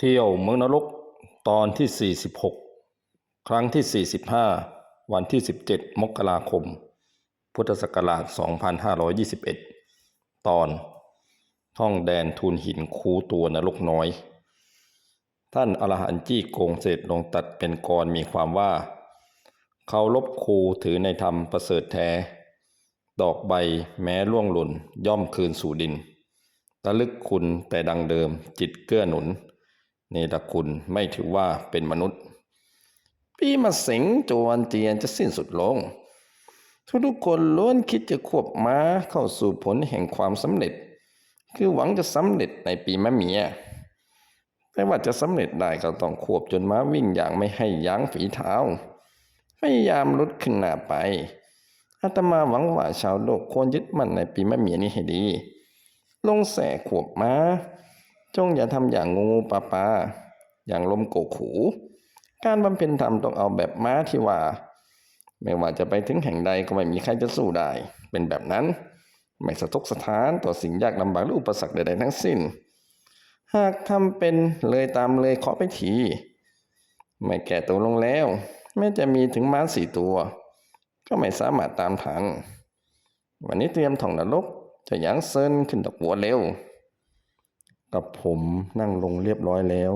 เที่ยวเมืองนรกตอนที่ 46 ครั้งที่ 45 วันที่ 17 มกราคม พุทธศักราช 2521 ตอน ท่องแดนทูลหินคูตัวนรกน้อย ท่านอรหันต์จี้โกงเศษลงตัดเป็นกรมีความว่า เขาลบคูถือในธรรมประเสริฐแท้ ดอกใบแม้ร่วงหล่นย่อมคืนสู่ดินระลึกคุณแต่ดังเดิมจิตเกื้อหนุน เนรคุณไม่ถือว่าเป็นมนุษย์ ปีมาสิงโจวันเจียนจะสิ้นสุดลง ทุกๆคนล้วนคิดจะควบม้าเข้าสู่ผลแห่งความสำเร็จ คือหวังจะสำเร็จในปีมะเมียแต่ว่าจะสำเร็จได้ก็ต้องควบจนม้าวิ่งอย่างไม่ให้ยั้งฝีเท้าพยายามลดขึ้นหน้าไปอาตมาหวังว่าชาวโลกควรยึดมั่นในปีมะเมียนี้ให้ดี ลงแสขวบม้า จงอย่าทำอย่างงูงูปลาปลาอย่างลมโกกขู การบำเพ็ญธรรมต้องเอาแบบม้าที่ว่า ไม่ว่าจะไปถึงแห่งใดก็ไม่มีใครจะสู้ได้ เป็นแบบนั้น ไม่สะทกสถานต่อสิ่งยากลำบากหรืออุปสรรคใดๆทั้งสิ้น หากทำเป็นเลยตามเลยขอไปทีไม่แก่ตัวลงแล้ว แม้จะมีถึงม้าสี่ตัว ก็ไม่สามารถตามทัน วันนี้เตรียมท่องนรกจะหยางเซินขึ้นดอกบัวเร็ว กับผมนั่งลงเรียบร้อยแล้ว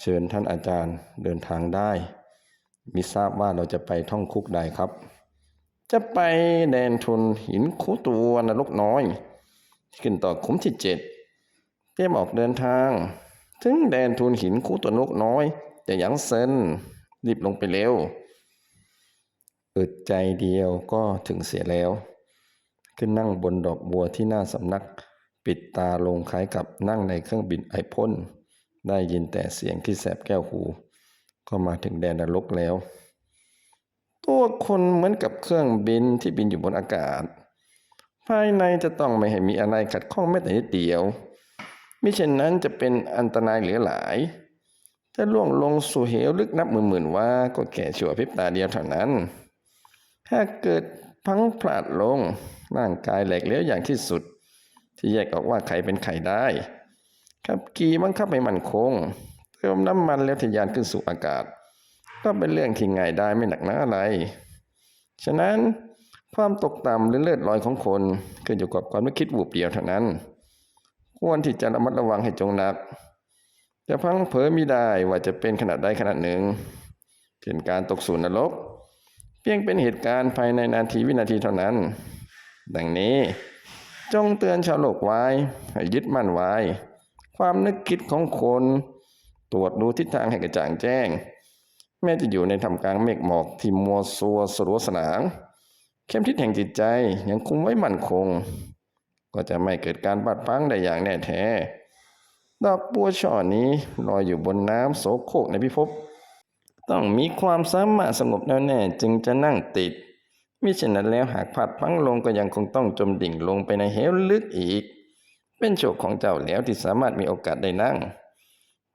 เชิญท่านอาจารย์เดินทางได้ มิทราบว่าเราจะไปท่องคุกใดครับ จะไปแดนทุนหินคูตัวนรกน้อย ขึ้นต่อขุมที่เจ็ดเตรียมออกเดินทาง ถึงแดนทุนหินคูตัวนรกน้อยจะยังเซนรีบลงไปเร็วอึดใจเดียวก็ถึงเสียแล้ว ขึ้นนั่งบนดอกบัวที่หน้าสำนัก ปิดตาลงคล้ายกับนั่งในเครื่องบินไอพ่นได้ยินแต่เสียงที่แสบแก้วหู ก็มาถึงแดนนรกแล้ว ตัวคนเหมือนกับเครื่องบินที่บินอยู่บนอากาศ ภายในจะต้องไม่ให้มีอะไรขัดข้องแม้แต่นิดเดียวมิเช่นนั้นจะเป็นอันตรายเหลือหลายจะล่วงลงสู่เหวลึกนับหมื่นๆว่าก็แค่ชั่วพริบตาเดียวเท่านั้น ถ้าเกิดพังพลาดลงร่างกายแหลกเหลวอย่างที่สุด ที่แยกออกว่าใครเป็นใครได้ ขับขี่บังคับให้มันคง เติมน้ำมันแล้วทะยานขึ้นสู่อากาศ ก็เป็นเรื่องที่ง่ายได้ไม่หนักหนาอะไร ฉะนั้นความตกต่ำหรือเลือดลอยของคนขึ้นอยู่กับความนึกคิดวูบเดียวเท่านั้น ควรที่จะระมัดระวังให้จงหนักจะพังเผลอมิได้ว่าจะเป็นขนาดใดขนาดหนึ่งเช่นการตกสู่นรก เพียงเป็นเหตุการณ์ภายในนาทีวินาทีเท่านั้น ดังนี้ จงเตือนชาวโลกไว้ให้ยึดมั่นไว้ ความนึกคิดของคน ตรวจดูทิศทางให้กระจ่างแจ้ง แม้จะอยู่ในทำกลางเมฆหมอกที่มัวซัวสลัวสนางเข้มทิศแห่งจิตใจยังคงไว้มั่นคง ก็จะไม่เกิดการบัดพังได้อย่างแน่แท้ ดอกบัวช่อนี้ลอยอยู่บนน้ำโสโครกในพิภพต้องมีความสามารถสงบแน่วแน่จึงจะนั่งติด มิฉะนั้นแล้วหากพลัดพังลงก็ยังคงต้องจมดิ่งลงไปในเหวลึกอีก เป็นโชคของเจ้าแล้วที่สามารถมีโอกาสได้นั่ง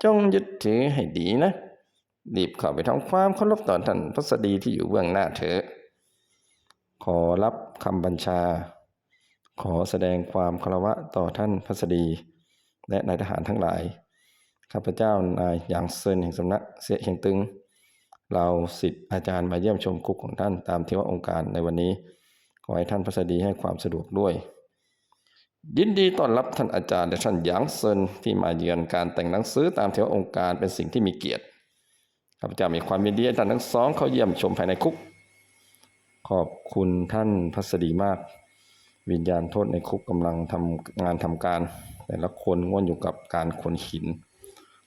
จงยึดถือให้ดีนะ รีบเข้าไปทำความเคารพต่อท่านพระสดีที่อยู่เบื้องหน้าเถอะ ขอรับคำบัญชา ขอแสดงความเคารวะต่อท่านพระสดี และนายทหารทั้งหลาย ข้าพเจ้านายหยางเซินแห่งสำนักเสียเฮียงตึง เราสิทธิ์อาจารย์มาเยี่ยมชมคุกของท่านตามที่ว่าองค์การในวันนี้ ขอให้ท่านพระสดีให้ความสะดวกด้วย ยินดีต้อนรับท่านอาจารย์และท่านหยางเซินที่มาเยือนการแต่งหนังสือตามที่ว่าองค์การเป็นสิ่งที่มีเกียรติข้าพเจ้ามีความยินดีท่านทั้งสองเขาเยี่ยมชมภายในคุก ขอบคุณท่านพัสดีมาก วิญญาณโทษในคุกกำลังทำงานทำการ แต่ละคนง่วนอยู่กับการขนหิน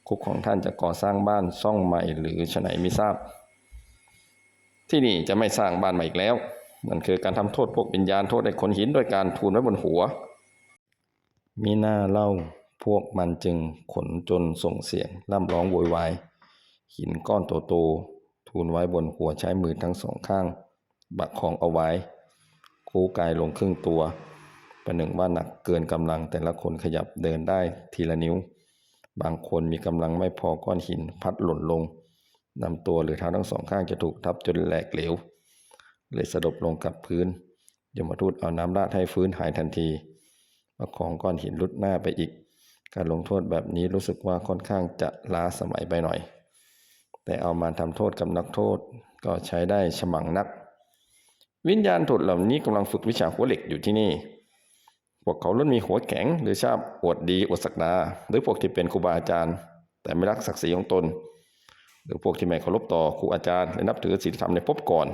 คุกของท่านจะก่อสร้างบ้านซ่องใหม่หรือชะไหนไม่ทราบ ที่นี่จะไม่สร้างบ้านใหม่อีกแล้วมันคือการทำโทษพวกวิญญาณโทษในขนหินโดยการทูลไว้บนหัว มีหน้าเล่าพวกมันจึงขนจนส่งเสียงร่ำร้องโวยวายหินก้อนโตๆทูลไว้บนหัวใช้มือทั้งสองข้าง บักของเอาไว้ คู่กายลงครึ่งตัว ประหนึ่งว่าหนักเกินกำลังแต่ละคนขยับเดินได้ทีละนิ้ว บางคนมีกำลังไม่พอก้อนหินพัดหล่นลงนำตัวหรือเท้าทั้งสองข้างจะถูกทับจนแหลกเหลว เลยสะดบลงกับพื้นยมทูตเอาน้ำราดให้ฟื้นหายทันทีประคองก้อนหินลุดหน้าไปอีก การลงโทษแบบนี้รู้สึกว่าค่อนข้างจะล้าสมัยไปหน่อย แต่เอามาทำโทษกับนักโทษก็ใช้ได้ฉมังนัก วิญญาณถุดเหล่านี้กำลังฝึกวิชาหัวเหล็กอยู่ที่นี่ วกเขาล้วนมีหัวแข็งหรือชอบอวดดีอวดศักดาหรือพวกที่เป็นครูบาอาจารย์ แต่ไม่รักศักดิ์ศรีของตน หรือพวกที่ไม่เคารพต่อครูอาจารย์และนับถือศีลธรรมในภพก่อน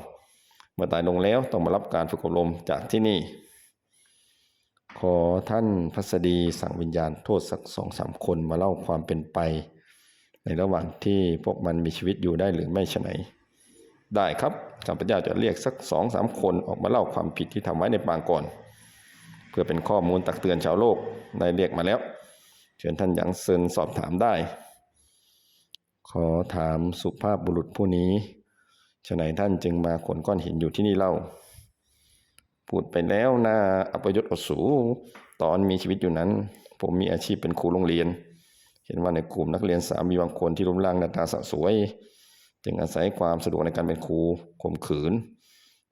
เมื่อตายลงแล้วต้องมารับการฝึกอบรมจากที่นี่ ขอท่านพัสดีสั่งวิญญาณโทษสักสองสามคนมาเล่าความเป็นไป ในระหว่างที่พวกมันมีชีวิตอยู่ได้หรือไม่ฉไหนได้ครับข้าพเจ้าจะเรียกสักสองสามคนออกมาเล่าความผิดที่ทำไว้ในปางก่อน พื่อเป็นข้อมูลตักเตือนชาวโลกได้เรียกมาแล้ว เชิญท่านหยางเซินสอบถามได้ ขอถามสุภาพบุรุษผู้นี้ฉะไหนท่านจึงมาขนก้อนหินอยู่ที่นี่เล่า พูดไปแล้วนะอัปยศอดสูตอนมีชีวิตอยู่นั้น ผมมีอาชีพเป็นครูโรงเรียน เห็นว่าในกลุ่มนักเรียนสามมีบางคนที่รูปร่างหน้าตาสะสวย จึงอาศัยความสะดวกในการเป็นครูข่มขืน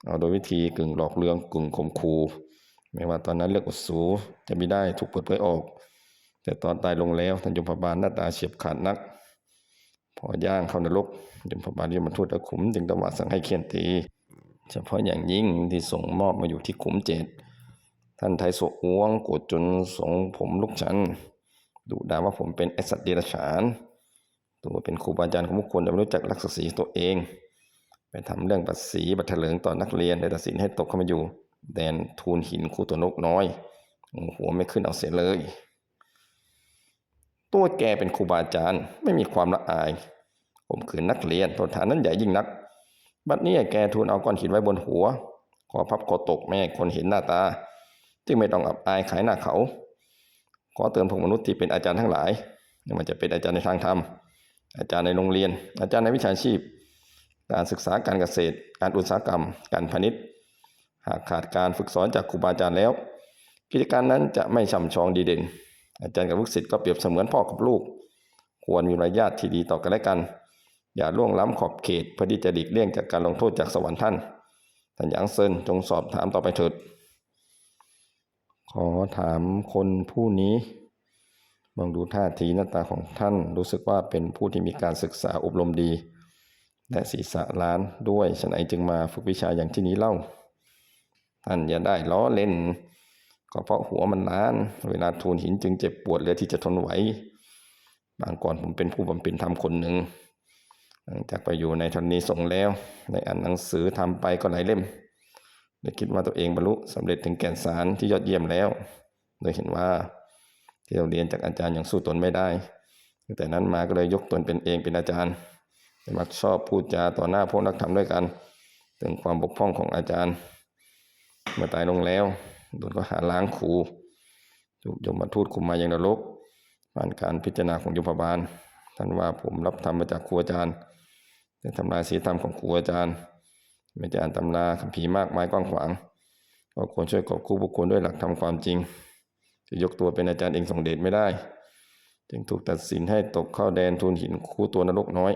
เอาโดยวิธีกึ่งหลอกลวงกึ่งข่มขู่ ไม่ว่าตอนนั้นเรื่องอดสูจะไม่ได้ถูกเปิดเผยออก แต่ตอนตายลงแล้วท่านยมพบาลหน้าตาเฉียบขาดนัก พอย่างเข้านรกยมพบาลยมทูตและขุมจึงตวาดสั่งให้เคียนตี เฉพาะอย่างยิ่งที่ส่งมอบมาอยู่ที่ขุมเจ็ดท่านไทยโสอ้วงโกรธจนสงผมลุกชันดุด่าว่าผมเป็นไอสัตว์เดรัจฉาน ตัวเป็นครูบาอาจารย์ของบุคคลแต่ไม่รู้จักรักษาศีลตัวเอง ไปทำเรื่องปัดสีบัตรเถลิงต่อนักเรียนได้ตัดสินให้ตกเข้ามาอยู่ แดนทูลหินคู่ตัวนกน้อย หัวไม่ขึ้นเอาเสียเลย ตัวแกเป็นครูบาอาจารย์ไม่มีความละอาย ผมขืนนักเรียนโทษฐานนั้นใหญ่ยิ่งนัก บัดนี้แกทูลเอาก้อนหินไว้บนหัวคอพับคอตกไม่ให้คนเห็นหน้าตา จึงไม่ต้องอับอายขายหน้าเขา ขอเตือนพวกมนุษย์ที่เป็นอาจารย์ทั้งหลายไม่ว่าจะเป็นอาจารย์ในทางธรรม อาจารย์ในโรงเรียน อาจารย์ในวิชาชีพ การศึกษาการเกษตร การอุตสาหกรรม การพาณิชย์ หากขาดการฝึกสอนจากครูบาอาจารย์แล้ว กิจการนั้นจะไม่ช่ำชองดีเด่น อาจารย์กับลูกศิษย์ก็เปรียบเสมือนพ่อกับลูก ควรมีมารยาทที่ดีต่อกันและกัน อย่าล่วงล้ำขอบเขตเพื่อที่จะหลีกเลี่ยงจากการลงโทษจากสวรรค์ท่านท่านหยางเซินจงสอบถามต่อไปเถิด ขอถามคนผู้นี้มองดูท่าทีหน้าตาของท่านรู้สึกว่าเป็นผู้ที่มีการศึกษาอบรมดี และศีรษะล้านด้วยฉะไหนจึงมาฝึกวิชาอย่างที่นี้เล่า ท่านอย่าได้ล้อเล่น ก็เพราะหัวมันล้าน เวลาทูลหินจึงเจ็บปวดเหลือที่จะทนไหวบางก่อนผมเป็นผู้บำเพ็ญธรรมคนหนึ่ง หลังจากไปอยู่ในธรณีสงแล้วได้อ่านหนังสือทำไปก็หลายเล่มได้คิดว่าตัวเองบรรลุสำเร็จถึงแก่นสารที่ยอดเยี่ยมแล้ว โดยเห็นว่าที่เราเรียนจากอาจารย์อย่างสู้ตนไม่ได้ตั้งแต่นั้นมาก็เลยยกตนเป็นเองเป็นอาจารย์มักชอบพูดจาต่อหน้าพวกนักธรรมด้วยกัน ถึงความบกพร่องของอาจารย์ เมื่อตายลงแล้วโดนก็หาล้างครูถูกยมมาทูตคุมมาอยังนรกผ่านการพิจารณาของยมพบาล ท่านว่าผมรับธรรมมาจากครูอาจารย์ได้ทำลายศีลธรรมของครูอาจารย์ไม่ได้อ่านตำราคัมภีร์มากมายกว้างขวาง ก็ควรช่วยกอบกู้บุคคลด้วยหลักธรรมความจริง จะยกตัวเป็นอาจารย์เองส่งเดชไม่ได้ จึงถูกตัดสินให้ตกเข้าแดนทูลหินคู่ตัวนรกน้อย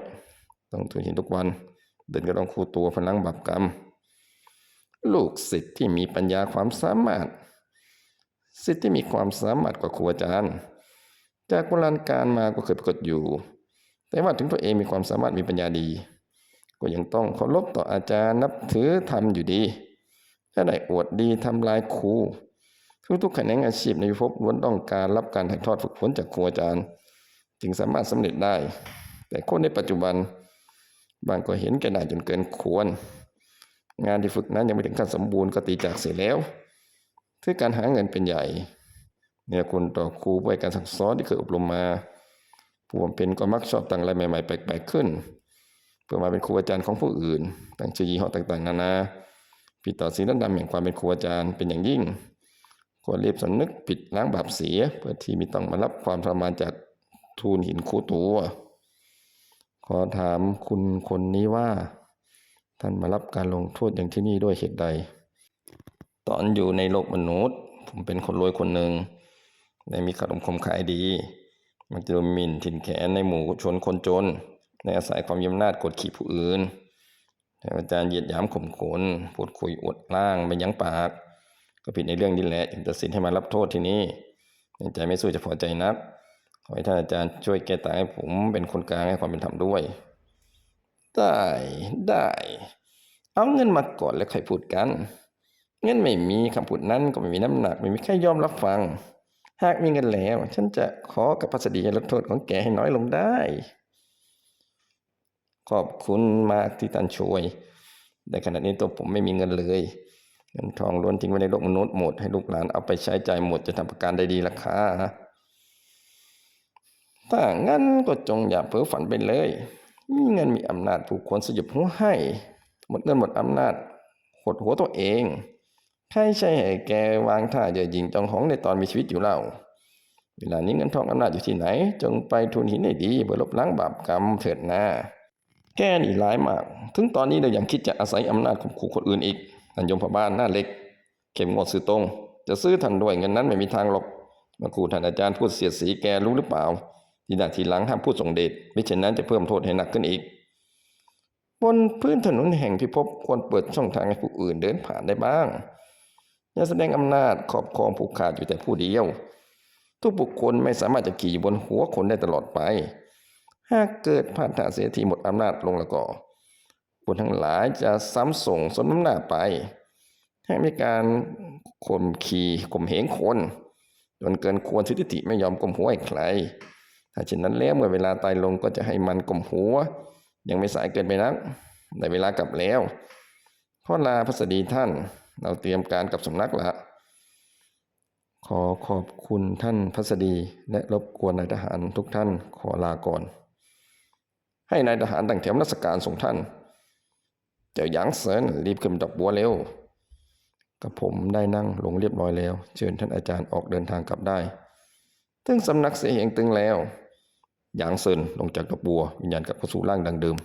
ต้องทูลหินทุกวัน เดินก็ต้องคู่ตัวพลังบาปกรรม ลูกศิษย์ที่มีปัญญาความสามารถศิษย์ที่มีความสามารถกว่าครูอาจารย์ จากโบราณการมาก็เคยปรากฏอยู่ แต่ว่าถึงตัวเองมีความสามารถมีปัญญาดี ก็ยังต้องเคารพต่ออาจารย์นับถือธรรมอยู่ดีถ้าได้อวดดีทำลายครูทุกๆแขนงอาชีพในภพล้วนต้องการรับการถ่ายทอดฝึกฝนจากครูอาจารย์ จึงสามารถสำเร็จได้ แต่คนในปัจจุบัน บางก็เห็นแก่ได้จนเกินควร งานที่ฝึกนั้นยังไม่ถึงขั้นสมบูรณ์ก็ตีจากเสียแล้วคือการหาเงินเป็นใหญ่ เนี่ยคนต่อครูไว้การสั่งสอนที่เคยอบรมมาผู้บำเพ็ญก็มักชอบตั้งอะไรใหม่ๆแปลกๆขึ้น เพื่อมาเป็นครูอาจารย์ของผู้อื่นตั้งชื่อยี่ห้อต่างๆ นานาผิดต่อศีลธรรมแห่งความเป็นครูอาจารย์เป็นอย่างยิ่งควรรีบสำนึกผิดล้างบาปเสีย เพื่อที่มีต้องมารับความทรมานจากทูลหินคู่ตัวขอถามคุณคนนี้ว่า ท่านมารับการลงโทษอย่างที่นี่ด้วยเหตุใด ตอนอยู่ในโลกมนุษย์ ผมเป็นคนรวยคนหนึ่งได้มีขนมคมขายดี มันจะโดนมินถิ่นแขนในหมู่ชนคนจนในอาศัยความยำนาจกดขี่ผู้อื่นอาจารย์เหยียดหยามข่มขนพูดคุยอวดร่างไม่ยั้งปาก ก็ผิดในเรื่องนี้แหละจึงตัดสินให้มารับโทษที่นี่ในใจไม่สู้จะพอใจนัก ขอให้ท่านอาจารย์ช่วยแก้ต่างให้ผมเป็นคนกลางให้ความเป็นธรรมด้วย ได้ได้ เอาเงินมาก่อนแล้วค่อยพูดกัน เงินไม่มีคำพูดนั้นก็ไม่มีน้ำหนัก ไม่มีใครยอมรับฟัง หากมีเงินแล้ว ฉันจะขอกับพัสดีลดโทษของแกให้น้อยลงได้ ขอบคุณมากที่ท่านช่วยในขณะนี้ตัวผมไม่มีเงินเลยเงินทองล้วนทิ้งไว้ในโลกมนุษย์หมดให้ลูกหลานเอาไปใช้จ่ายหมดจะทำประการใดดีล่ะคะถ้างั้นก็จงอย่าเพ้อฝันไปเลย มีเงินมีอำนาจผู้ควรสยบหัวให้ หมดเงินหมดอำนาจหดหัวตัวเอง ใครใช่ให้แกวางท่าเย่อหยิงจองหองในตอนมีชีวิตอยู่เล่า เวลานี้เงินทองอำนาจอยู่ที่ไหน จงไปทุนหินให้ดีเพื่อลบล้างบาปกรรมเถิดนาแกนี่ร้ายมาก ถึงตอนนี้เรายังคิดจะอาศัยอำนาจข่มขู่คนอื่นอีกนันยมพบ้านหน้าเล็ก เข้มงวดสื่อตรง จะซื้อทันด้วยเงินนั้นไม่มีทางหรอกมาครูท่านอาจารย์พูดเสียดสีแกรู้หรือเปล่า ทีหน้าทีหลังห้ามพูดส่งเดชไม่เช่นนั้นจะเพิ่มโทษให้หนักขึ้นอีก บนพื้นถนนแห่งพิภพควรเปิดช่องทางให้ผู้อื่นเดินผ่านได้บ้างอย่าแสดงอำนาจครอบครองผูกขาดอยู่แต่ผู้เดียว ทุกบุคคลไม่สามารถจะขี่อยู่บนหัวคนได้ตลอดไป หากเกิดพลาดท่าเสียทีหมดอำนาจลงแล้วก็คนทั้งหลายจะซ้ำส่งสมน้ำหน้าไปให้มีการข่มขี่ข่มเหงคนจนเกินควรสิทธิไม่ยอมก้มหัวให้ใคร ถ้าเช่นนั้นแล้วเมื่อเวลาตายลงก็จะให้มันก้มหัว ยังไม่สายเกินไปนักได้เวลากลับแล้วพ่อลาพระสดีท่าน เราเตรียมการกับสำนักละขอขอบคุณท่านพัสดีและรบกวนนายทหารทุกท่านขอลาก่อน ให้นายทหารตั้งแถวราชการส่งท่าน เจ้าหยางเซินรีบขึ้นดอกบัวเร็วกับผมได้นั่งลงเรียบร้อยแล้ว เชิญท่านอาจารย์ออกเดินทางกลับได้ ถึงสำนักเสียงตึงแล้ว หยางเซินลงจากดอกบัววิญญาณกลับเข้าสู่ร่างดังเดิม